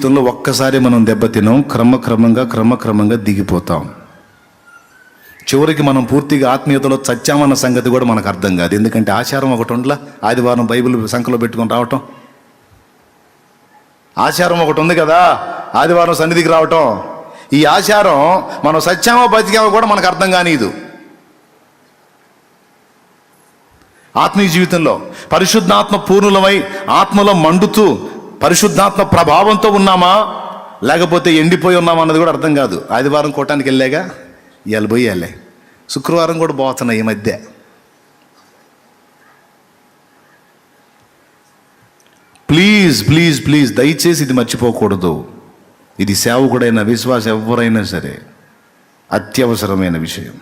జీవితంలో ఒక్కసారి మనం దెబ్బతినం క్రమక్రమంగా క్రమక్రమంగా దిగిపోతాం. చివరికి మనం పూర్తిగా ఆత్మీయతలో చచ్చామన్న సంగతి కూడా మనకు అర్థం కాదు. ఎందుకంటే ఆచారం ఒకటి ఉండలా? ఆదివారం బైబిల్ సంఖలో పెట్టుకొని రావటం? ఆచారం ఒకటి ఉంది కదా? ఆదివారం సన్నిధికి రావటం? ఈ ఆచారం మనం సత్యామో బతికామో కూడా మనకు అర్థం కానీదు. ఆత్మీయ జీవితంలో పరిశుద్ధాత్మ పూర్ణులమై ఆత్మలో మండుతూ పరిశుద్ధాత్మ ప్రభావంతో ఉన్నామా? లేకపోతే ఎండిపోయి ఉన్నామా అన్నది కూడా అర్థం కాదు. ఆదివారం కోటానికి వెళ్ళాగా? ఇవాళ పోయి వెళ్ళే శుక్రవారం కూడా పోతున్నాయి ఈ మధ్య. ప్లీజ్ ప్లీజ్ ప్లీజ్ దయచేసి ఇది మర్చిపోకూడదు. ఇది సేవకుడైన విశ్వాస ఎవరైనా సరే అత్యవసరమైన విషయం.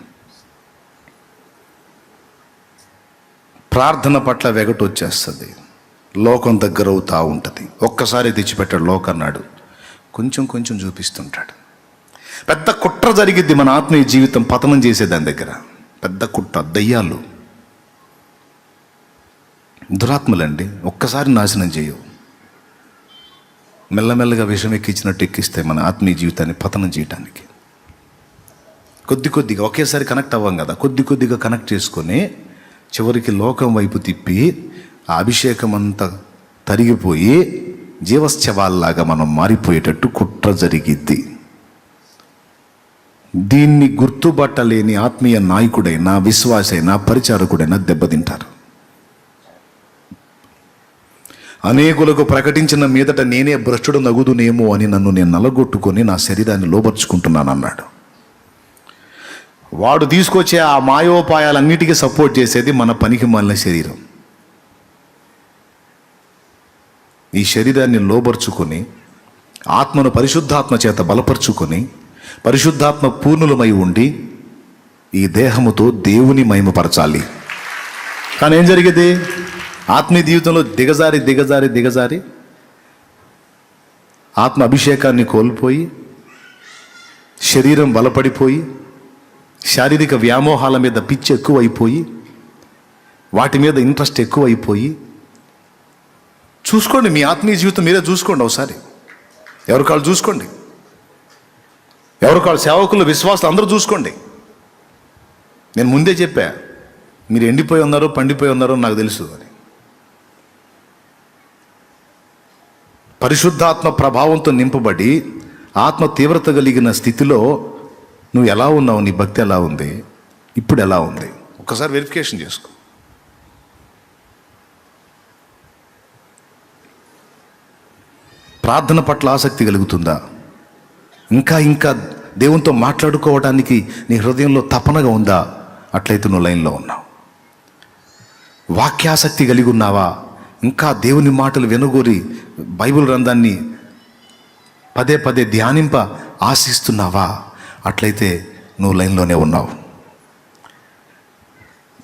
ప్రార్థన పట్ల వెగటు వచ్చేస్తుంది లోకం దగ్గర అవుతూ ఉంటుంది. ఒక్కసారి తెచ్చిపెట్టాడు లోకన్నాడు. కొంచెం కొంచెం చూపిస్తుంటాడు. పెద్ద కుట్ర జరిగిద్ది మన ఆత్మీయ జీవితం పతనం చేసే దాని దగ్గర. పెద్ద కుట్ర దయ్యాలు. దురాత్మలండి ఒక్కసారి నాశనం చేయవు. మెల్లమెల్లగా విషం ఎక్కించినట్టు ఎక్కిస్తే మన ఆత్మీయ జీవితాన్ని పతనం చేయటానికి. కొద్ది కొద్దిగా ఒకేసారి కనెక్ట్ అవ్వం కదా. కొద్ది కొద్దిగా కనెక్ట్ చేసుకొని చివరికి లోకం వైపు తిప్పి ఆ అభిషేకం అంతా తరిగిపోయి జీవశ్చవాల్లాగా మనం మారిపోయేటట్టు కుట్ర జరిగిద్ది. దీన్ని గుర్తుపట్టలేని ఆత్మీయ నాయకుడైనా విశ్వాసైనా పరిచారకుడైనా దెబ్బతింటారు. అనేకులకు ప్రకటించిన మీదట నేనే భ్రష్టుడు నగుదునేమో అని నన్ను నేను నలగొట్టుకొని నా శరీరాన్ని లోపరుచుకుంటున్నాను అన్నాడు వాడు తీసుకొచ్చే ఆ మాయోపాయాలన్నిటికీ సపోర్ట్ చేసేది మన పనికి మాలిన శరీరం. ఈ శరీరాన్ని లోబర్చుకొని ఆత్మను పరిశుద్ధాత్మ చేత బలపరుచుకొని పరిశుద్ధాత్మ పూర్ణులమై ఉండి ఈ దేహముతో దేవుని మహిమపరచాలి. కానీ ఏం జరిగేది? ఆత్మీయ జీవితంలో దిగజారి దిగజారి దిగజారి ఆత్మ అభిషేకాన్ని కోల్పోయి శరీరం బలపడిపోయి శారీరక వ్యామోహాల మీద పిచ్చి ఎక్కువైపోయి వాటి మీద ఇంట్రెస్ట్ ఎక్కువైపోయి చూసుకోండి మీ ఆత్మీయ జీవితం మీరే చూసుకోండి ఒకసారి. ఎవరి కాళ్ళు చూసుకోండి. ఎవరి కాళ్ళు సేవకులు విశ్వాసాలు అందరూ చూసుకోండి. నేను ముందే చెప్పా మీరు ఎండిపోయి ఉన్నారో పండిపోయి ఉన్నారో నాకు తెలుసు అని. పరిశుద్ధాత్మ ప్రభావంతో నింపబడి ఆత్మ తీవ్రత కలిగిన స్థితిలో నువ్వు ఎలా ఉన్నావు నీ భక్తి ఎలా ఉంది ఇప్పుడు ఎలా ఉంది? ఒకసారి వెరిఫికేషన్ చేసుకో. ప్రార్థన పట్ల ఆసక్తి కలుగుతుందా? ఇంకా ఇంకా దేవునితో మాట్లాడుకోవడానికి నీ హృదయంలో తపనగా ఉందా? అట్లయితే నువ్వు లైన్లో ఉన్నావు. వాక్యాసక్తి కలిగి ఉన్నావా? ఇంకా దేవుని మాటలు వెనుగోరి బైబిల్ గ్రంథాన్ని పదే పదే ధ్యానింప ఆశిస్తున్నావా? అట్లయితే నువ్వు లైన్లోనే ఉన్నావు.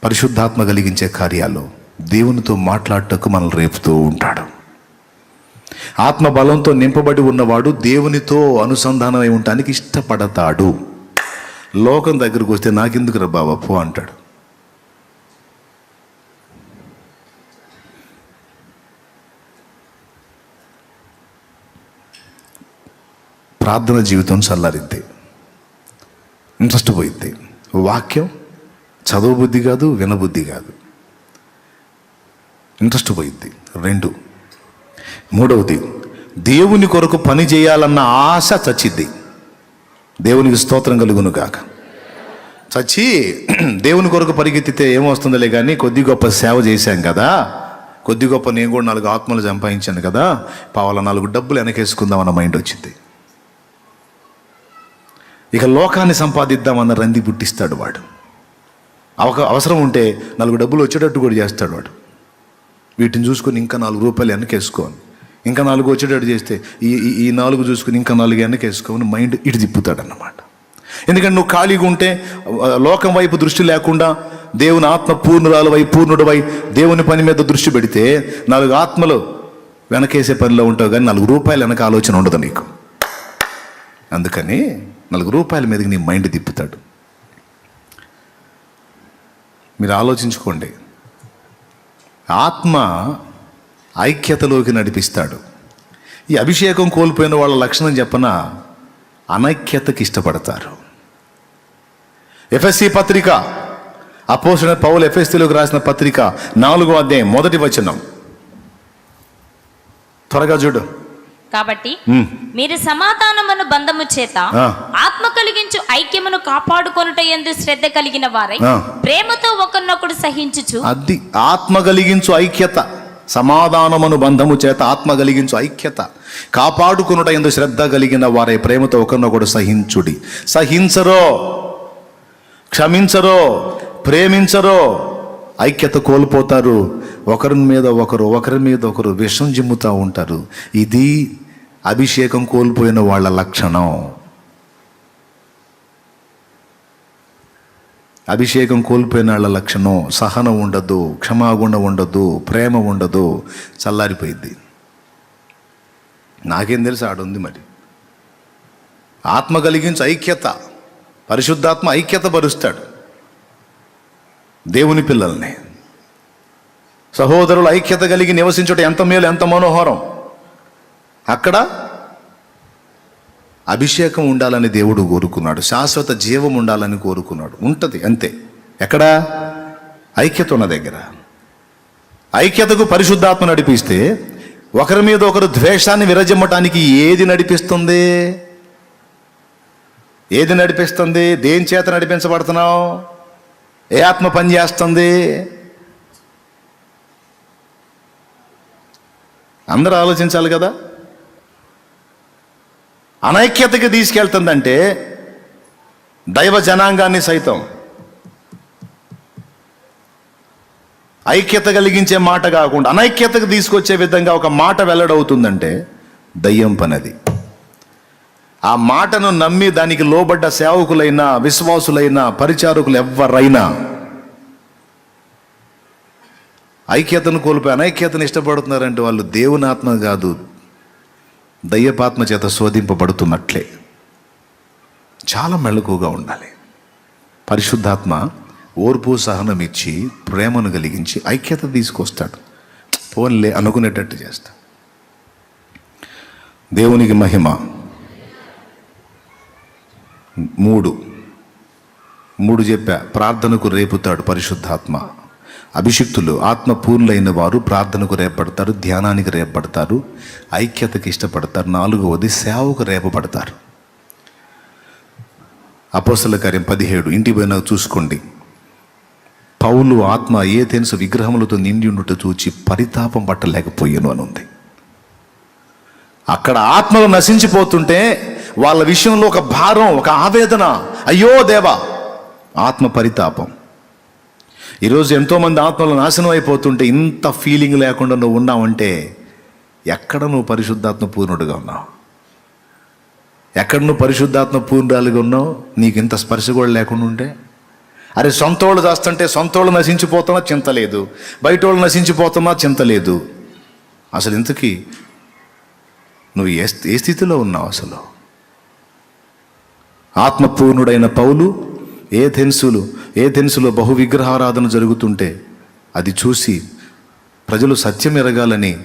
పరిశుద్ధాత్మ కలిగించే కార్యాలు దేవునితో మాట్లాడటకు మనల్ని రేపుతూ ఉంటాడు. ఆత్మ బలంతో నింపబడి ఉన్నవాడు దేవునితో అనుసంధానమై ఉండటానికి ఇష్టపడతాడు. లోకం దగ్గరకు వస్తే నాకెందుకు రా బాబా పో అంటాడు. ప్రార్థన జీవితం చల్లారిద్ది. ఇంట్రెస్ట్ పోయిద్ది. వాక్యం చదువు బుద్ధి కాదు వినబుద్ధి కాదు. ఇంట్రెస్ట్ పోయిద్ది. రెండు. మూడవది దేవుని కొరకు పని చేయాలన్న ఆశ చచ్చిద్ది. దేవునికి స్తోత్రం కలుగును కాక చచ్చి దేవుని కొరకు పరిగెత్తితే ఏమొస్తుందిలే కానీ కొద్ది గొప్ప సేవ చేశాం కదా. కొద్ది గొప్ప నేను కూడా నాలుగు ఆత్మలు సంపాదించాను కదా. పావాల నాలుగు డబ్బులు వెనకేసుకుందాం అన్న మైండ్ వచ్చింది. ఇక లోకాన్ని సంపాదిద్దామన్న రంది పుట్టిస్తాడు వాడు. అవక అవసరం ఉంటే నాలుగు డబ్బులు వచ్చేటట్టు కూడా చేస్తాడు వాడు. వీటిని చూసుకొని ఇంకా నాలుగు రూపాయలు వెనకేసుకోని. ఇంకా నాలుగు వచ్చేటట్టు చేస్తే ఈ ఈ- నాలుగు చూసుకుని ఇంకా నాలుగు వెనకేసుకోని మైండ్ ఇటు తిప్పుతాడు అన్నమాట ఎందుకంటే నువ్వు ఖాళీగా ఉంటే లోకం వైపు దృష్టి లేకుండా దేవుని ఆత్మ పూర్ణురాలు వై పూర్ణుడు వై దేవుని పని మీద దృష్టి పెడితే నాలుగు ఆత్మలు వెనకేసే పనిలో ఉంటావు కానీ నాలుగు రూపాయలు వెనక ఆలోచన ఉండదు నీకు. అందుకని నాలుగు రూపాయల మీదకి నీ మైండ్ తిప్పుతాడు. మీరు ఆలోచించుకోండి. ఆత్మ ఐక్యతలోకి నడిపిస్తాడు. ఈ అభిషేకం కోల్పోయిన వాళ్ళ లక్షణం చెప్పన? అనైక్యతకి ఇష్టపడతారు. ఎఫ్ఎస్సి పత్రిక. అపోసిన పౌలు ఎఫ్ఎస్సిలోకి రాసిన పత్రిక నాలుగో అధ్యాయం మొదటి వచనం. త్వరగా చూడు. కాబట్టి. మీరు సమాధానమును బంధము చేత. ఆత్మ కలిగించు ఐక్యమును కాపాడుకొనుట ఎందు శ్రద్ధ కలిగిన వారై. ప్రేమతో ఒకరినొకడు సహించుచు అది ఆత్మ కలిగించు ఐక్యత. సమాధానమును బంధము చేత ఆత్మ కలిగించు ఐక్యత. కాపాడుకునుట ఎందు శ్రద్ధ కలిగిన వారే ప్రేమతో ఒకరినొకడు సహించుడి. సహించరో క్షమించరో ప్రేమించరో ఐక్యత కోల్పోతారు. ఒకరి మీద ఒకరు ఒకరి మీద ఒకరు విషం జిమ్ముతూ ఉంటారు. ఇది అభిషేకం కోల్పోయిన వాళ్ళ లక్షణం. అభిషేకం కోల్పోయిన వాళ్ళ లక్షణం సహనం ఉండదు క్షమాగుణం ఉండదు ప్రేమ ఉండదు చల్లారిపోయింది నాకేం తెలుసు ఆడుంది మరి. ఆత్మ కలిగించు ఐక్యత పరిశుద్ధాత్మ ఐక్యత పరుస్తాడు దేవుని పిల్లల్ని. సహోదరులు ఐక్యత కలిగి నివసించుట ఎంత మేలు ఎంత మనోహరం. అక్కడ అభిషేకం ఉండాలని దేవుడు కోరుకున్నాడు. శాశ్వత జీవం ఉండాలని కోరుకున్నాడు. ఉంటుంది అంతే. ఎక్కడ? ఐక్యత ఉన్న దగ్గర. ఐక్యతకు పరిశుద్ధాత్మ నడిపిస్తే ఒకరి మీద ఒకరు ద్వేషాన్ని విరజిమ్మటానికి ఏది నడిపిస్తుంది? ఏది నడిపిస్తుంది? దేని చేత నడిపించబడుతున్నావు? ఏ ఆత్మ పని చేస్తుంది? అందరూ ఆలోచించాలి కదా? అనైక్యతకి తీసుకెళ్తుందంటే దైవ జనాంగాన్ని సైతం. ఐక్యత కలిగించే మాట కాకుండా అనైక్యతకు తీసుకొచ్చే విధంగా ఒక మాట వెల్లడవుతుందంటే దయ్యం పనది. ఆ మాటను నమ్మి దానికి లోబడ్డ సేవకులైనా విశ్వాసులైనా పరిచారకులు ఎవరైనా ఐక్యతను కోల్పోయి అనైక్యతను ఇష్టపడుతున్నారంటే వాళ్ళు దేవుని ఆత్మ కాదు దయ్యపాత్మ చేత శోధింపబడుతున్నట్లే. చాలా మెళకుగా ఉండాలి. పరిశుద్ధాత్మ ఓర్పు సహనం ఇచ్చి ప్రేమను కలిగించి ఐక్యత తీసుకొస్తాడు. పోన్లే అనుకునేటట్టు చేస్తా. దేవునికి మహిమ. మూడు. మూడు చెప్పా ప్రార్థనకు రేపుతాడు పరిశుద్ధాత్మ. అభిషిక్తులు ఆత్మ పూర్ణులైన వారు ప్రార్థనకు రేపడతారు ధ్యానానికి రేపడతారు ఐక్యతకి ఇష్టపడతారు నాలుగవది సేవకు రేపబడతారు. అపోసల కార్యం పదిహేడు. ఇంటి పోయినా చూసుకోండి. పౌలు ఆత్మ ఏ తెలుసు విగ్రహములతో నిండి ఉండుట చూచి పరితాపం పట్టలేకపోయాను అని ఉంది అక్కడ ఆత్మలు నశించిపోతుంటే వాళ్ళ విషయంలో ఒక భారం ఒక ఆవేదన. అయ్యో దేవా! ఆత్మ పరితాపం. ఈరోజు ఎంతోమంది ఆత్మలు నాశనం అయిపోతుంటే ఇంత ఫీలింగ్ లేకుండా నువ్వు ఉన్నావంటే ఎక్కడ నువ్వు పరిశుద్ధాత్మ పూర్ణుడిగా ఉన్నావు? ఎక్కడ నువ్వు పరిశుద్ధాత్మ పూర్ణాలుగా ఉన్నావు? నీకు ఇంత స్పర్శ కూడా లేకుండా ఉంటే? అరే సొంతోళ్ళు చేస్తుంటే సొంతోళ్ళు నశించిపోతున్నా చింత లేదు. బయట వాళ్ళు నశించిపోతున్నా చింత లేదు. అసలు ఇంతకీ నువ్వు ఏ ఏ స్థితిలో ఉన్నావు అసలు? ఆత్మపూర్ణుడైన పౌలు ఏ ఏథెన్సులో ఏ బహు విగ్రహారాధన జరుగుతుంటే అది చూసి ప్రజలు సత్యం ఎరగాలని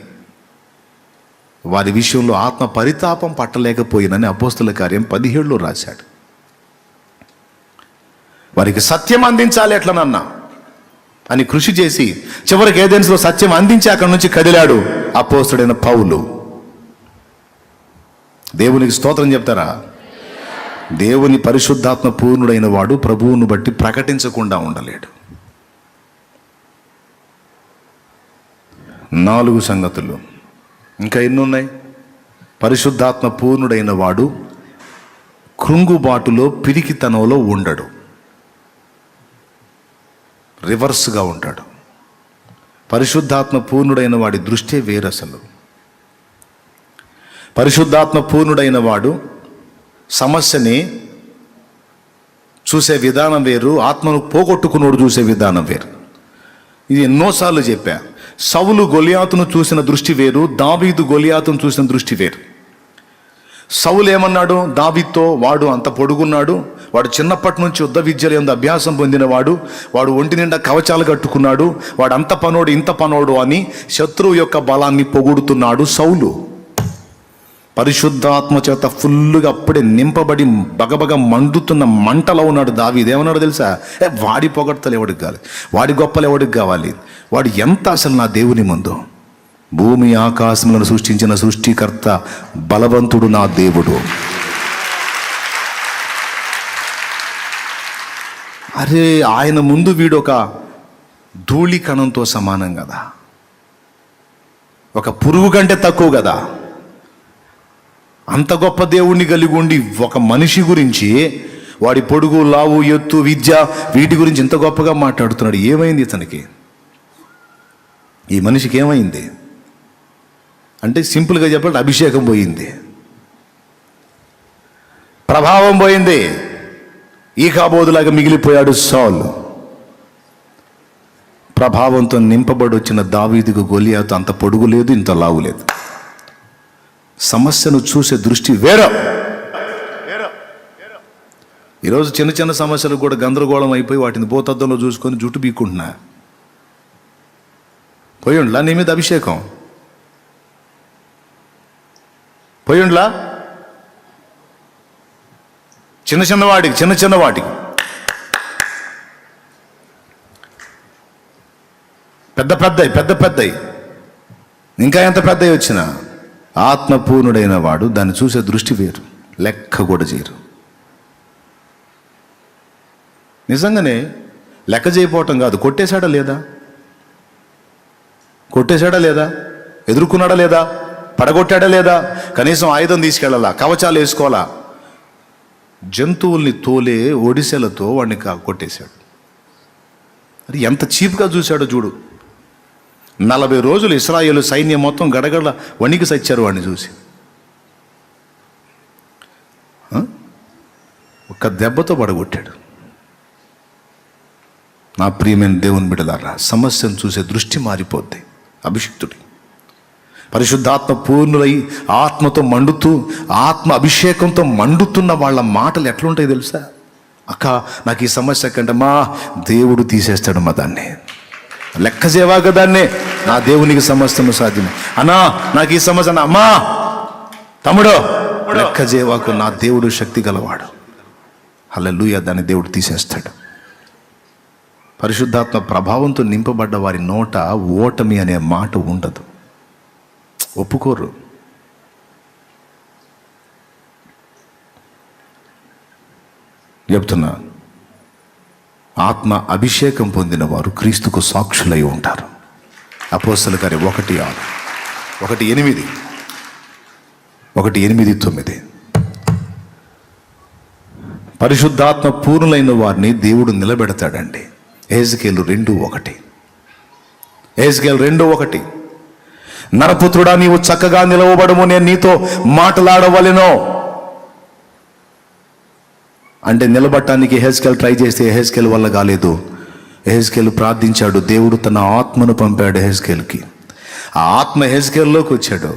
వారి విషయంలో ఆత్మ పరితాపం పట్టలేకపోయినని అపోస్తుల కార్యం పదిహేడులో రాశాడు. వారికి సత్యం అందించాలి ఎట్లనన్నా అని కృషి చేసి చివరికి ఏదెన్స్లో సత్యం అందించి అక్కడి నుంచి కదిలాడు అపోస్తుడైన పౌలు. దేవునికి స్తోత్రం చెప్తారా? దేవుని పరిశుద్ధాత్మ పూర్ణుడైన వాడు ప్రభువును బట్టి ప్రకటించకుండా ఉండలేడు. నాలుగు సంగతులు. ఇంకా ఎన్నున్నాయి? పరిశుద్ధాత్మ పూర్ణుడైన వాడు కృంగుబాటులో పిరికితనంలో ఉండడు. రివర్స్గా ఉంటాడు. పరిశుద్ధాత్మ పూర్ణుడైన వాడి దృష్టి వేరు అసలు పరిశుద్ధాత్మ పూర్ణుడైన వాడు సమస్యని చూసే విధానం వేరు ఆత్మను పోగొట్టుకున్నోడు చూసే విధానం వేరు. ఇది ఎన్నోసార్లు చెప్పా. సవులు గొలియాతును చూసిన దృష్టి వేరు దావీదు గొలియాతును చూసిన దృష్టి వేరు. సవులు ఏమన్నాడు? దావీతో వాడు అంత పొడుగున్నాడు వాడు చిన్నప్పటి నుంచి యుద్ధ విద్యలు ఎందు అభ్యాసం పొందినవాడు వాడు ఒంటి నిండా కవచాలు కట్టుకున్నాడు వాడు అంత పనోడు ఇంత పనోడు అని శత్రువు యొక్క బలాన్ని పొగుడుతున్నాడు సౌలు. పరిశుద్ధాత్మ చేత ఫుల్గా అప్పుడే నింపబడి బగబగ మండుతున్న మంటలో ఉన్నాడు దావి ఇదేమన్నాడు తెలుసా? ఏ వాడి పొగడ్తలు ఎవడికి కావాలి? వాడి గొప్పలు ఎవడికి కావాలి? వాడు ఎంత అసలు నా దేవుని ముందు? భూమి ఆకాశములను సృష్టించిన సృష్టికర్త బలవంతుడు నా దేవుడు. అరే ఆయన ముందు వీడొక ధూళి కణంతో సమానం కదా. ఒక పురుగు కంటే తక్కువ కదా. అంత గొప్ప దేవుణ్ణి కలిగి ఉండి ఒక మనిషి గురించి వాడి పొడుగు లావు ఎత్తు విద్య వీటి గురించి ఇంత గొప్పగా మాట్లాడుతున్నాడు. ఏమైంది ఇతనికి? ఈ మనిషికి ఏమైంది? అంటే సింపుల్గా చెప్పాలంటే అభిషేకం పోయింది. ప్రభావం పోయింది. ఈ కాబోదులాగా మిగిలిపోయాడు సాల్. ప్రభావంతో నింపబడి వచ్చిన దావీదికి గొలియాతో అంత పొడుగు లేదు ఇంత లావు లేదు. సమస్యను చూసే దృష్టి వేరే. ఈరోజు చిన్న చిన్న సమస్యలు కూడా గందరగోళం అయిపోయి వాటిని భూతద్దంలో చూసుకొని జుట్టు బీక్కుంటున్నా పోయిండ్లా నీ మీద అభిషేకం? పోయిండ్లా? చిన్న చిన్న వాటికి చిన్న చిన్న వాటికి. పెద్ద పెద్దయి పెద్ద పెద్దయి. ఇంకా ఎంత పెద్దవి వచ్చినా? ఆత్మపూర్ణుడైన వాడు దాన్ని చూసే దృష్టి వేరు లెక్క కూడా చేయరు. నిజంగానే లెక్క చేయపోవటం కాదు కొట్టేశాడా లేదా? కొట్టేశాడా లేదా? ఎదుర్కొన్నాడా లేదా? పడగొట్టాడా లేదా? కనీసం ఆయుధం తీసుకెళ్ళాలా? కవచాలు వేసుకోవాలా? జంతువుల్ని తోలే ఒడిసెలతో వాడిని కొట్టేశాడు. అది ఎంత చీప్గా చూశాడో చూడు. నలభై రోజులు ఇస్రాయేల్ సైన్యం మొత్తం గడగడ వణికి సచ్చారు వాడిని చూసి. ఒక ఒక్క దెబ్బతో పడగొట్టాడు. నా ప్రియమైన దేవుని బిడలారా సమస్యను చూసే దృష్టి మారిపోద్ది. అభిషిక్తుడి. పరిశుద్ధాత్మ పూర్ణులై ఆత్మతో మండుతూ ఆత్మ అభిషేకంతో మండుతున్న వాళ్ళ మాటలు ఎట్లుంటాయి తెలుసా? అక్క నాకు ఈ సమస్య కంటే మా దేవుడు తీసేస్తాడు మా దాన్ని. లెక్క చేవాక దాన్నే నా దేవునికి సమస్తము సాధ్యమే. అన్నా నాకు ఈ సమస్య అమ్మా! తమ్ముడు! లెక్క చేవాకు నా దేవుడు శక్తి గలవాడు. హల్లెలూయా! దాన్ని దేవుడు తీసేస్తాడు. పరిశుద్ధాత్మ ప్రభావంతో నింపబడ్డ వారి నోట ఓటమి అనే మాట ఉండదు. ఒప్పుకోరు చెప్తున్నా. ఆత్మ అభిషేకం పొందినవారు క్రీస్తుకు సాక్షులై ఉంటారు. అపోస్తల గారి ఒకటి ఆరు ఒకటి ఎనిమిది ఒకటి ఎనిమిది తొమ్మిది. పరిశుద్ధాత్మ పూర్ణులైన వారిని దేవుడు నిలబెడతాడండి. ఏజ్కేలు రెండు ఒకటి. ఏజ్కేలు రెండు ఒకటి. నరపుత్రుడా నీవు చక్కగా నిలవబడము నేను నీతో మాట్లాడవలెనో. అంటే నిలబడటానికి ఎహెస్కెల్ ట్రై చేస్తే ఎహెస్కెల్ వల్ల కాలేదు. ఎహెస్కెల్ ప్రార్థించాడు దేవుడు తన ఆత్మను పంపాడు ఎహెస్కెల్కి ఆ ఆత్మ ఎహెస్కెల్లోకి వచ్చాడు.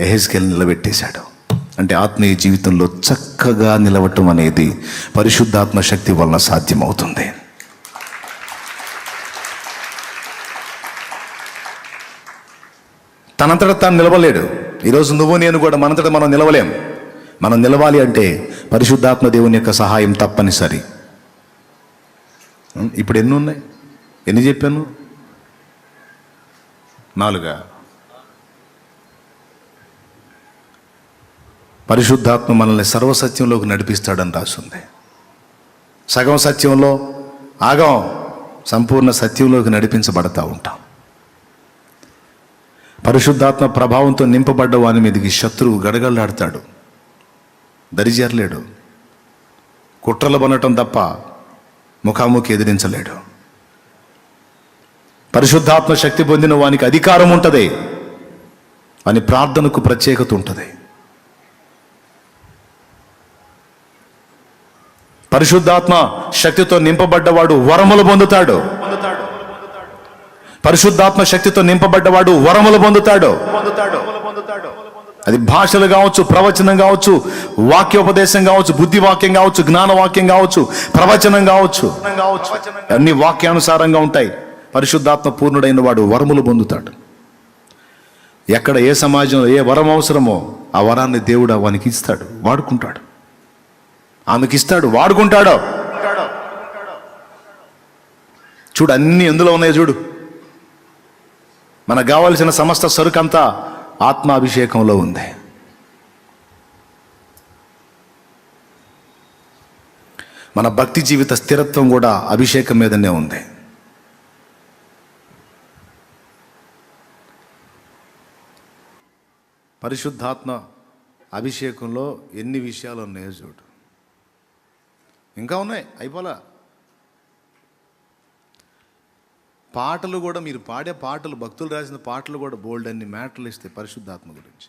ఎహెస్కెల్ నిలబెట్టేశాడు. అంటే ఆత్మీయ జీవితంలో చక్కగా నిలవటం అనేది పరిశుద్ధాత్మ శక్తి వలన సాధ్యమవుతుంది. తనంతట తాను నిలవలేడు. ఈరోజు నువ్వు నేను కూడా మనంతట మనం నిలవలేం. మనం నిలవాలి అంటే పరిశుద్ధాత్మ దేవుని యొక్క సహాయం తప్పనిసరి. ఇప్పుడు ఎన్ని ఉన్నాయి? ఎన్ని చెప్పాను? నాలుగా? పరిశుద్ధాత్మ మనల్ని సర్వసత్యంలోకి నడిపిస్తాడని రాస్తుంది సగం సత్యంలో ఆగం సంపూర్ణ సత్యంలోకి నడిపించబడతా ఉంటాం. పరిశుద్ధాత్మ ప్రభావంతో నింపబడ్డ వాని మీదకి శత్రువు గడగడలాడతాడు. దరిచేరలేడు కుట్రలు పనటం తప్ప ముఖాముఖి ఎదిరించలేడు. పరిశుద్ధాత్మ శక్తి పొందిన వానికి అధికారం ఉంటుంది అని ప్రార్థనకు ప్రత్యేకత ఉంటుంది. పరిశుద్ధాత్మ శక్తితో నింపబడ్డవాడు వరములు పొందుతాడు. పరిశుద్ధాత్మ శక్తితో నింపబడ్డవాడు వరములు పొందుతాడు. అది భాషలు కావచ్చు ప్రవచనం కావచ్చు వాక్యోపదేశం కావచ్చు బుద్ధి వాక్యం కావచ్చు జ్ఞాన వాక్యం కావచ్చు ప్రవచనం కావచ్చు. అన్ని వాక్యానుసారంగా ఉంటాయి. పరిశుద్ధాత్మ పూర్ణుడైన వాడు వరములు పొందుతాడు. ఎక్కడ ఏ సమాజంలో ఏ వరం అవసరమో ఆ వరాన్ని దేవుడు వానికి ఇస్తాడు వాడుకుంటాడు. ఆమెకి ఇస్తాడు వాడుకుంటాడో. చూడు అన్ని ఎందులో ఉన్నాయి చూడు. మనకు కావాల్సిన సమస్త సరుకంతా ఆత్మాభిషేకంలో ఉంది. మన భక్తి జీవిత స్థిరత్వం కూడా అభిషేకం మీదనే ఉంది. పరిశుద్ధాత్మ అభిషేకంలో ఎన్ని విషయాలు ఉన్నాయో చూడు. ఇంకా ఉన్నాయి. అయిపోలా? పాటలు కూడా మీరు పాడే పాటలు భక్తులు రాసిన పాటలు కూడా బోల్డ్ అన్ని మ్యాటర్లు ఇస్తాయి పరిశుద్ధాత్మ గురించి.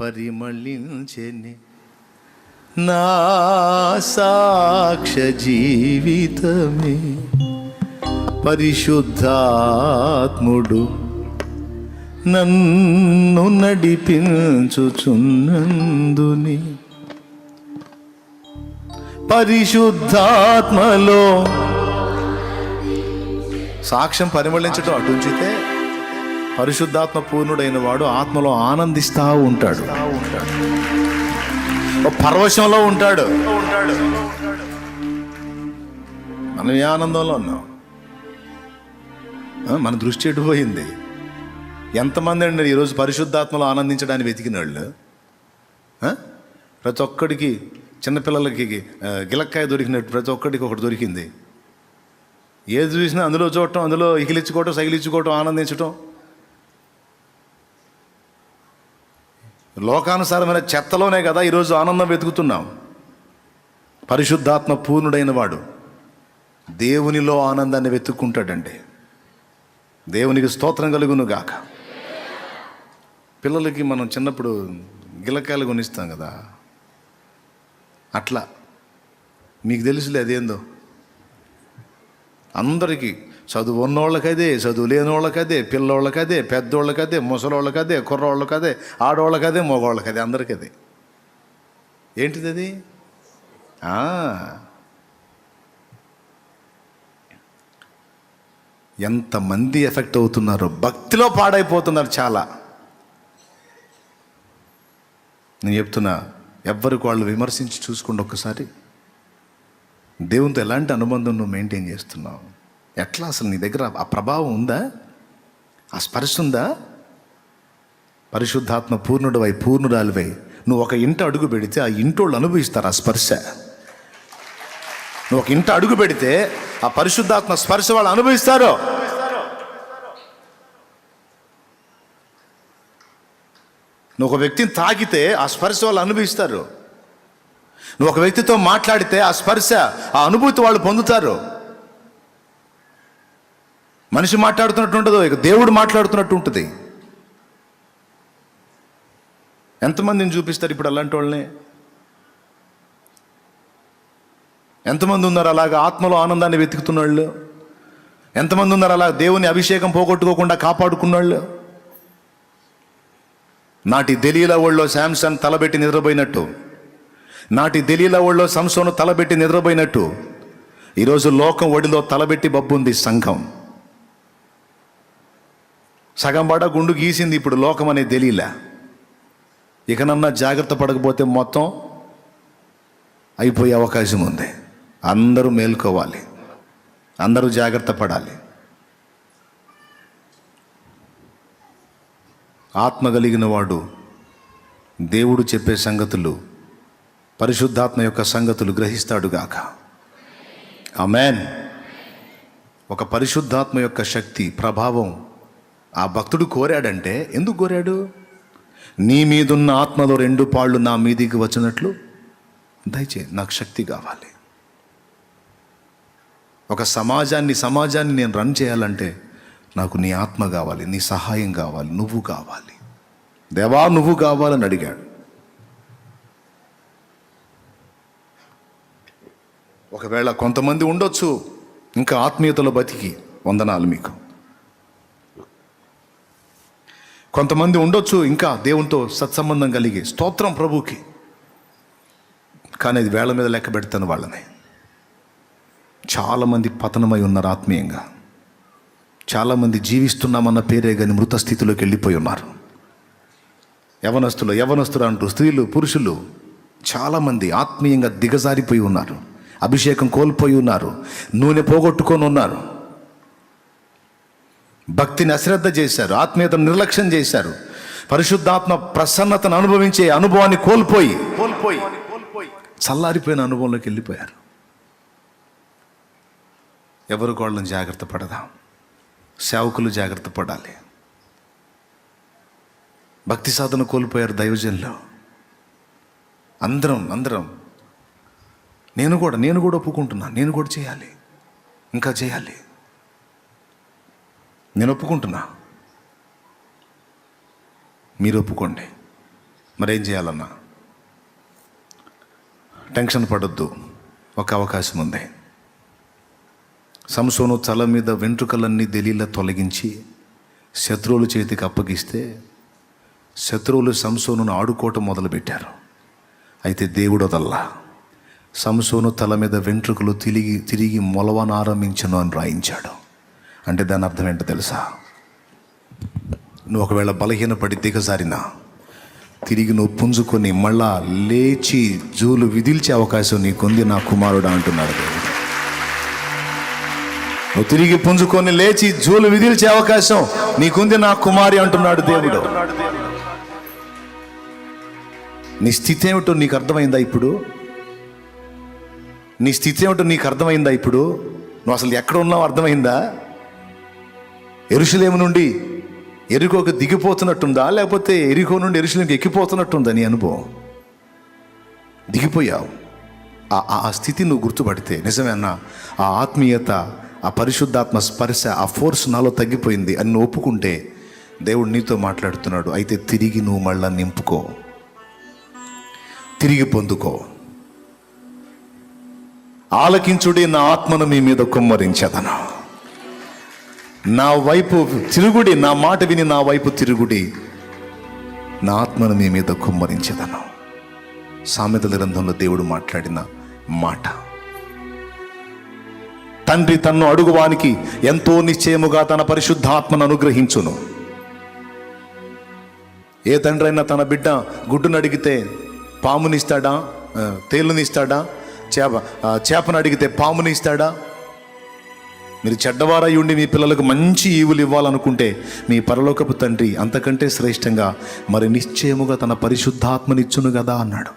పరిమళించేని నా సాక్ష జీవితమే పరిశుద్ధాత్ముడు నన్ను నడిపించుచున్నందుని. పరిశుద్ధాత్మలో సాక్ష్యం పరిమళించడం అటు ఉంచితే పరిశుద్ధాత్మ పూర్ణుడైన వాడు ఆత్మలో ఆనందిస్తూ ఉంటాడు. ఓ పరవశంలో ఉంటాడు. మనం ఏ ఆనందంలో ఉన్నాం? మన దృష్టి ఎటు పోయింది? ఎంతమంది అండి ఈరోజు పరిశుద్ధాత్మలో ఆనందించడానికి వెతికిన వాళ్ళు? ప్రతి ఒక్కడికి చిన్నపిల్లలకి గిలక్కాయ దొరికినట్టు ప్రతి ఒక్కడికి ఒకటి దొరికింది. ఏది చూసినా అందులో చూడటం అందులో ఇకిలిచ్చుకోవటం సగిలించుకోవటం ఆనందించటం. లోకానుసారమైన చెత్తలోనే కదా ఈరోజు ఆనందం వెతుకుతున్నాం. పరిశుద్ధాత్మ పూర్ణుడైన వాడు దేవునిలో ఆనందాన్ని వెతుక్కుంటాడండి. దేవునికి స్తోత్రం కలుగును గాక. పిల్లలకి మనం చిన్నప్పుడు గిలకాయలు కొనిస్తాం కదా. అట్లా. మీకు తెలుసులే అదేందో? అందరికీ చదువు ఉన్నోళ్ళకదే చదువు లేనోళ్ళకదే పిల్లోళ్ళకదే పెద్దోళ్ళకదే ముసలోళ్ళకదే కుర్రోళ్ళకదే ఆడోళ్ళకదే మగవాళ్ళకదే అందరికదే. ఏంటిది అది ఎంతమంది ఎఫెక్ట్ అవుతున్నారో? భక్తిలో పాడైపోతున్నారు చాలా. నేను చెప్తున్నా ఎవ్వరికి వాళ్ళు విమర్శించి చూసుకోండి ఒక్కసారి. దేవునితో ఎలాంటి అనుబంధం నువ్వు మెయింటైన్ చేస్తున్నావు? ఎట్లా అసలు నీ దగ్గర ఆ ప్రభావం ఉందా? ఆ స్పర్శ ఉందా? పరిశుద్ధాత్మ పూర్ణుడివై పూర్ణురాలివై నువ్వు ఒక ఇంట అడుగు పెడితే ఆ ఇంటోళ్ళు అనుభవిస్తారు ఆ స్పర్శ. నువ్వు ఒక ఇంట అడుగు పెడితే ఆ పరిశుద్ధాత్మ స్పర్శ వాళ్ళు అనుభవిస్తారు. నువ్వు ఒక వ్యక్తిని తాకితే ఆ స్పర్శ వాళ్ళు అనుభవిస్తారు. నువ్వు ఒక వ్యక్తితో మాట్లాడితే ఆ స్పర్శ ఆ అనుభూతి వాళ్ళు పొందుతారు. మనిషి మాట్లాడుతున్నట్టు ఉండదు ఇక దేవుడు మాట్లాడుతున్నట్టు ఉంటుంది. ఎంతమందిని చూపిస్తారు ఇప్పుడు అలాంటి వాళ్ళని? ఎంతమంది ఉన్నారు అలాగా ఆత్మలో ఆనందాన్ని వెతుకుతున్న వాళ్ళు ఎంతమంది ఉన్నారు అలా దేవుని అభిషేకం పోగొట్టుకోకుండా కాపాడుకున్న వాళ్ళు నాటి దెలీల వాళ్ళు శాంసన్ తలబెట్టి నిద్రపోయినట్టు. నాటి దెలీల ఒళ్ళో సంసోను తలబెట్టి నిద్రపోయినట్టు. ఈరోజు లోకం ఒడిలో తలబెట్టి బబ్బుంది సంఘం. సగం పడ గుండు గీసింది ఇప్పుడు లోకం అనే దెలీల. ఇకనన్నా జాగ్రత్త పడకపోతే మొత్తం అయిపోయే అవకాశం ఉంది. అందరూ మేల్కోవాలి. అందరూ జాగ్రత్త పడాలి. ఆత్మ కలిగిన వాడు దేవుడు చెప్పే సంగతులు పరిశుద్ధాత్మ యొక్క సంగతులు గ్రహిస్తాడుగాక ఆమెన్. ఒక పరిశుద్ధాత్మ యొక్క శక్తి ప్రభావం ఆ భక్తుడు కోరాడంటే ఎందుకు కోరాడు? నీ మీదున్న ఆత్మలో రెండు పాళ్ళు నా మీదికి వచ్చినట్లు? దయచే నాకు శక్తి కావాలి. ఒక సమాజాన్ని సమాజాన్ని నేను రన్ చేయాలంటే నాకు నీ ఆత్మ కావాలి నీ సహాయం కావాలి నువ్వు కావాలి. దేవా నువ్వు కావాలని అడిగాడు. ఒకవేళ కొంతమంది ఉండొచ్చు ఇంకా ఆత్మీయతలో బతికి వందనాలు మీకు. కొంతమంది ఉండొచ్చు ఇంకా దేవునితో సత్సంబంధం కలిగి స్తోత్రం ప్రభుకి. కానీ అది వేళ మీద లెక్క పెడతాను వాళ్ళని. చాలామంది పతనమై ఉన్నారు ఆత్మీయంగా. చాలామంది జీవిస్తున్నామన్న పేరే కానీ మృత స్థితిలోకి వెళ్ళిపోయి ఉన్నారు. యవనస్తులు యవనస్తులు అంటూ స్త్రీలు పురుషులు చాలామంది ఆత్మీయంగా దిగజారిపోయి ఉన్నారు. అభిషేకం కోల్పోయి ఉన్నారు. నూనె పోగొట్టుకొని ఉన్నారు. భక్తిని అశ్రద్ధ చేశారు. ఆత్మీయతను నిర్లక్ష్యం చేశారు. పరిశుద్ధాత్మ ప్రసన్నతను అనుభవించే అనుభవాన్ని కోల్పోయి కోల్పోయి చల్లారిపోయిన అనుభవంలోకి వెళ్ళిపోయారు. ఎవరు వాళ్ళని జాగ్రత్త పడదాం? సేవకులు జాగ్రత్త పడాలి. భక్తి సాధన కోల్పోయారు దైవజన్లో. అందరం అందరం నేను కూడా నేను కూడా ఒప్పుకుంటున్నాను నేను కూడా చేయాలి. ఇంకా చేయాలి. నేను ఒప్పుకుంటున్నా. మీరు ఒప్పుకోండి. మరేం చేయాలన్నా? టెన్షన్ పడొద్దు. ఒక అవకాశం ఉంది. సంసోను తల మీద వెంట్రుకలన్నీ దెలీలా తొలగించి శత్రువుల చేతికి అప్పగిస్తే శత్రువులు సంసోను ఆడుకోవటం మొదలుపెట్టారు. అయితే దేవుడు వదల్లా సంసోను తల మీద వెంట్రుకలు తిరిగి తిరిగి మొలవనారంభించను అని రాయించాడు. అంటే దాని అర్థం ఏంటో తెలుసా? నువ్వు ఒకవేళ బలహీనపడి దిగజారినా తిరిగి నువ్వు పుంజుకొని మళ్ళా లేచి జూలు విదిల్చే అవకాశం నీకుంది నా కుమారుడు అంటున్నాడు దేవుడు. నువ్వు తిరిగి పుంజుకొని లేచి జూలు విదిల్చే అవకాశం నీకుంది నా కుమారి అంటున్నాడు దేవుడు. నీ స్థితి ఏమిటో నీకు అర్థమైందా ఇప్పుడు? నీ స్థితి ఏమిటో నీకు అర్థమైందా ఇప్పుడు? నువ్వు అసలు ఎక్కడ ఉన్నావు అర్థమైందా? ఎరుసలేము నుండి ఎరుకోకి దిగిపోతున్నట్టుందా? లేకపోతే ఎరుకో నుండి ఎరుసలేంకి ఎక్కిపోతున్నట్టుందా నీ అనుభవం? దిగిపోయావు. ఆ- ఆ స్థితి నువ్వు గుర్తుపడితే నిజమేనా ఆ ఆత్మీయత ఆ పరిశుద్ధాత్మ స్పర్శ ఆ ఫోర్స్ నాలో తగ్గిపోయింది అని నువ్వు ఒప్పుకుంటే దేవుడు నీతో మాట్లాడుతున్నాడు. అయితే తిరిగి నువ్వు మళ్ళా నింపుకో. తిరిగి పొందుకో. ఆలకించుడి నా ఆత్మను మీ మీద కుమ్మరించదను. నా వైపు తిరుగుడి నా మాట విని నా వైపు తిరుగుడి నా ఆత్మను మీ మీద కుమ్మరించదను. సామెతల గ్రంథంలో దేవుడు మాట్లాడిన మాట. తండ్రి తన్ను అడుగువానికి ఎంతో నిశ్చయముగా తన పరిశుద్ధాత్మను అనుగ్రహించును. ఏ తండ్రి అయినా తన బిడ్డ గుడ్డును అడిగితే పామునిస్తాడా తేలునిస్తాడా చేప చేపను అడిగితే పాముని ఇస్తాడా? మీరు చెడ్డవారై ఉండి మీ పిల్లలకు మంచి ఈవులు ఇవ్వాలనుకుంటే మీ పరలోకపు తండ్రి అంతకంటే శ్రేష్టంగా మరి నిశ్చయముగా తన పరిశుద్ధాత్మనిచ్చును కదా అన్నాడు.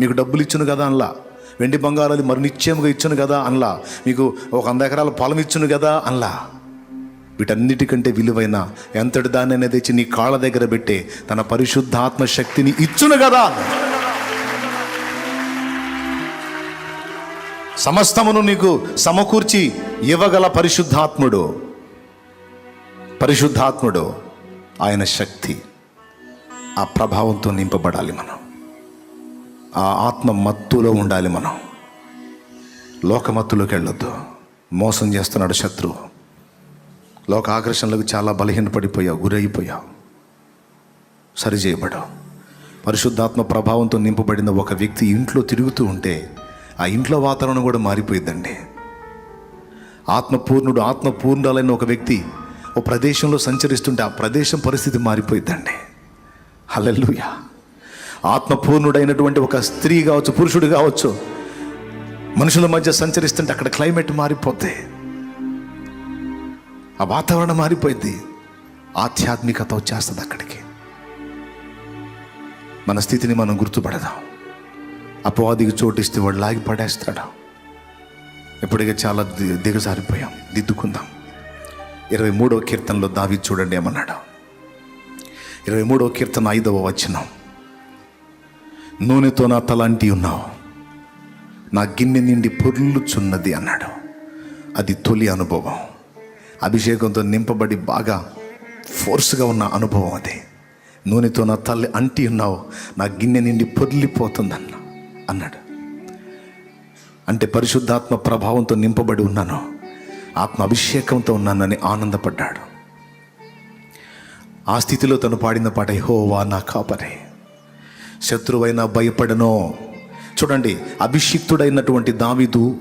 మీకు డబ్బులు ఇచ్చును కదా అనలా? వెండి బంగారాలు మరి నిశ్చయముగా ఇచ్చును కదా అనలా? మీకు ఒక వంద ఎకరాల పొలం ఇచ్చును కదా అనలా? వీటన్నిటికంటే విలువైన ఎంతటి దాన్ని తెచ్చి నీ కాళ్ళ దగ్గర పెట్టే తన పరిశుద్ధాత్మ శక్తిని ఇచ్చును కదా సమస్తమును నీకు సమకూర్చి ఇవ్వగల పరిశుద్ధాత్ముడు. పరిశుద్ధాత్ముడు ఆయన శక్తి. ఆ ప్రభావంతో నింపబడాలి మనం. ఆ ఆత్మ మత్తులో ఉండాలి మనం. లోకమత్తులోకి వెళ్ళొద్దు. మోసం చేస్తున్నాడు శత్రువు లోక ఆకర్షణలకు చాలా బలహీనపడిపోయావు గురైపోయావు. సరిచేయబడవు. పరిశుద్ధాత్మ ప్రభావంతో నింపబడిన ఒక వ్యక్తి ఇంట్లో తిరుగుతూ ఉంటే ఆ ఇంట్లో వాతావరణం కూడా మారిపోయిందండి ఆత్మపూర్ణుడు ఆత్మపూర్ణులైన ఒక వ్యక్తి ఓ ప్రదేశంలో సంచరిస్తుంటే ఆ ప్రదేశం పరిస్థితి మారిపోయిందండి హల్లెలూయ. ఆత్మపూర్ణుడైనటువంటి ఒక స్త్రీ కావచ్చు పురుషుడు కావచ్చు మనుషుల మధ్య సంచరిస్తుంటే అక్కడ క్లైమేట్ మారిపోతే ఆ వాతావరణం మారిపోయింది ఆధ్యాత్మికత వచ్చేస్తుంది అక్కడికి. మన స్థితిని మనం గుర్తుపడదాం. అపవాదికి చోటిస్తే వాడు లాగి పడేస్తాడు? ఇప్పటికే చాలా దిగజారిపోయాం దిద్దుకుందాం. ఇరవై మూడో కీర్తనలో దావి చూడండి ఏమన్నాడు? ఇరవై మూడో కీర్తన ఐదవ వచనం. నూనెతో నా తలాంటి ఉన్నావు. నా గిన్నె నిండి పొర్లుచున్నది అన్నాడు. అది తొలి అనుభవం. అభిషేకంతో నింపబడి బాగా ఫోర్స్గా ఉన్న అనుభవం అది. నూనెతో నా తల్లి అంటి ఉన్నావు. నా గిన్నె నిండి పొర్లిపోతుందన్న. అన్నాడు. అంటే పరిశుద్ధాత్మ ప్రభావంతో నింపబడి ఉన్నాను. ఆత్మ అభిషేకంతో ఉన్నానని ఆనందపడ్డాడు. ఆ స్థితిలో తను పాడిన పాట హోవా నా కాపరే. శత్రువైనా భయపడనో. చూడండి అభిషిక్తుడైనటువంటి దావీదు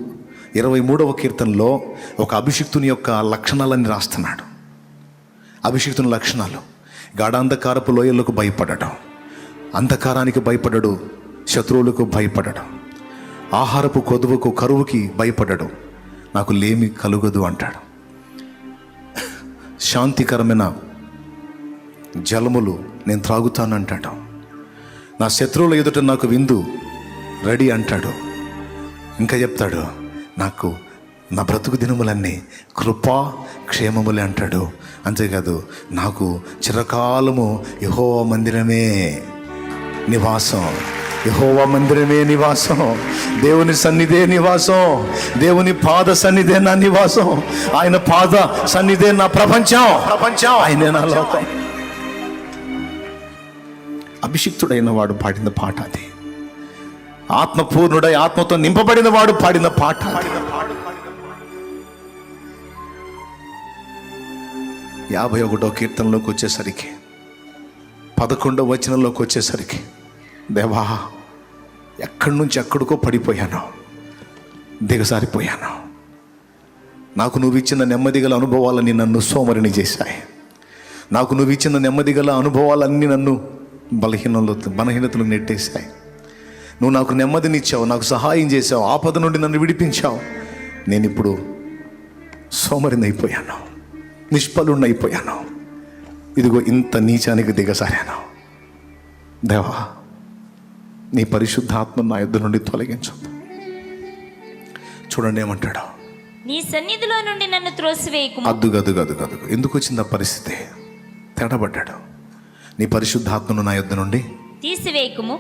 ఇరవై మూడవ కీర్తనలో ఒక అభిషిక్తుని యొక్క లక్షణాలని రాస్తున్నాడు. అభిషిక్తుని లక్షణాలు గాఢాంధకారపు లోయలకు భయపడటం అంధకారానికి భయపడడు శత్రువులకు భయపడడం ఆహారపు కొదువుకు కరువుకి భయపడడం నాకు లేమి కలుగదు అంటాడు. శాంతికరమైన జలములు నేను త్రాగుతానంటాడు. నా శత్రువుల ఎదుట నాకు విందు రెడీ అంటాడు. ఇంకా చెప్తాడు నాకు నా బ్రతుకు దినములన్నీ కృపా క్షేమములే అంటాడు. అంతేకాదు నాకు చిరకాలము యహో మందిరమే నివాసం. యహోవ మందిరమే నివాసం. దేవుని సన్నిధే నివాసం. దేవుని పాద సన్నిధే నా నివాసం. ఆయన పాద సన్నిధే నా ప్రపంచం. ప్రపంచం. ఆయనే నా లోకం. అభిషిక్తుడైన వాడు పాడిన పాట అది. ఆత్మపూర్ణుడై ఆత్మతో నింపబడిన వాడు పాడిన పాట. యాభై ఒకటో కీర్తనలోకి వచ్చేసరికి పదకొండో వచనంలోకి వచ్చేసరికి దేవా ఎక్కడి నుంచి ఎక్కడికో పడిపోయాను. దిగసారిపోయాను నాకు నువ్వు ఇచ్చిన నెమ్మది గల అనుభవాలన్నీ నన్ను సోమరిని చేశాయి. నాకు నువ్వు ఇచ్చిన నెమ్మది గల అనుభవాలన్నీ నన్ను బలహీనంలో బలహీనతలు నెట్టేశాయి. నువ్వు నాకు నెమ్మదినిచ్చావు నాకు సహాయం చేసావు ఆపద నుండి నన్ను విడిపించావు. నేను ఇప్పుడు సోమరిని అయిపోయాను నిష్ఫలుణ్ణి అయిపోయాను ఇదిగో ఇంత నీచానికి దిగసారాను దేవా నీ పరిశుద్ధాత్మ నా యుద్ధ నుండి తొలగించు. చూడండి ఏమంటాడు. నీ సన్నిధిలో నుండి నన్ను త్రోసివేయకుము అద్దు గదు గదు గదు ఎందుకు వచ్చింది ఆ పరిస్థితి? తేడబడ్డాడు నీ పరిశుద్ధాత్మను నా యుద్ధ నుండి తీసివేయకుము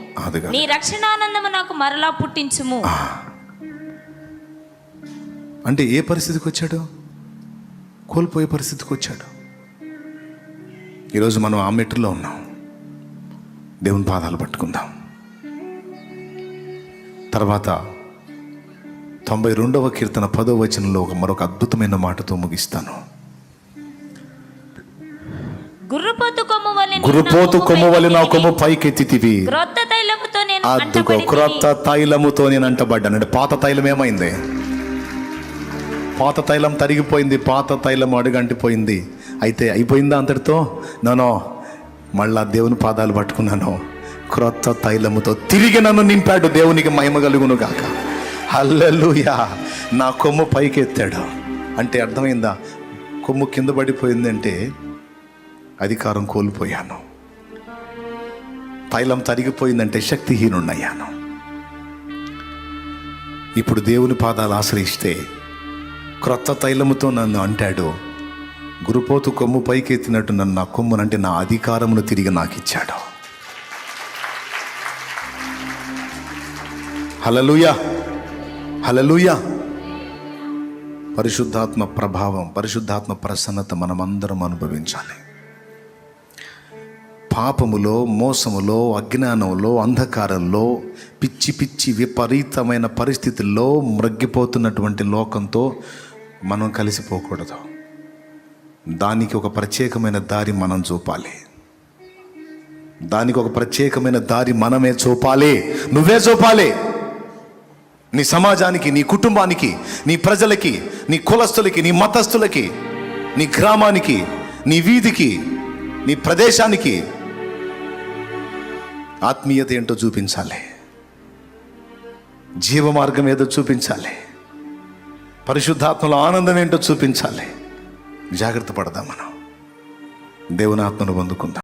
నీ రక్షణానందము నాకు మరలా పుట్టించుము. అంటే ఏ పరిస్థితికి వచ్చాడు? కోల్పోయే పరిస్థితికి వచ్చాడు. ఈరోజు మనం ఆ మెట్టులో ఉన్నాం. దేవుని పాదాలు పట్టుకుందాం. తర్వాత తొంభై రెండవ కీర్తన పదో వచనంలో ఒక మరొక అద్భుతమైన మాటతో ముగిస్తాను. గురుపోతు కొమ్ము వలె నా కొమ్ము పైకెత్తితివి. అద్దుకో. క్రొత్త తైలముతో నేను అంటబడ్డాను. అంటే పాత తైలం ఏమైంది? పాత తైలం తరిగిపోయింది పాత తైలం అడుగంటిపోయింది. అయితే అయిపోయిందా అంతటితో? నోనో మళ్ళా దేవుని పాదాలు పట్టుకున్నాను. క్రొత్త తైలముతో తిరిగి నన్ను నింపాడు దేవునికి మహిమ కలుగును గాక హల్లెలూయా. నా కొమ్ము పైకి ఎత్తాడు అంటే అర్థమైందా? కొమ్ము కింద పడిపోయిందంటే అధికారం కోల్పోయాను. తైలం తరిగిపోయిందంటే శక్తిహీనున్నయ్యాను ఇప్పుడు దేవుని పాదాలు ఆశ్రయిస్తే క్రొత్త తైలముతో నన్ను అంటాడు గురుపోతు కొమ్ము పైకెత్తినట్టు నన్ను నా కొమ్మునంటే నా అధికారమును తిరిగి నాకు ఇచ్చాడు హలలుయా హలలుయా పరిశుద్ధాత్మ ప్రభావం పరిశుద్ధాత్మ ప్రసన్నత మనమందరం అనుభవించాలి. పాపములో మోసములో అజ్ఞానంలో అంధకారంలో పిచ్చి పిచ్చి విపరీతమైన పరిస్థితుల్లో మ్రగ్గిపోతున్నటువంటి లోకంతో మనం కలిసిపోకూడదు. దానికి ఒక ప్రత్యేకమైన దారి మనం చూపాలి. దానికి ఒక ప్రత్యేకమైన దారి మనమే చూపాలి. నువ్వే చూపాలి. నీ సమాజానికి నీ కుటుంబానికి నీ ప్రజలకి నీ కులస్తులకి నీ మతస్థులకి నీ గ్రామానికి నీ వీధికి నీ ప్రదేశానికి ఆత్మీయత ఏంటో చూపించాలి. జీవ మార్గం ఏదో చూపించాలి. పరిశుద్ధాత్మలో ఆనందం ఏంటో చూపించాలి. జాగ్రత్త పడదాం మనం. దేవుని ఆత్మను పొందుకుందాం.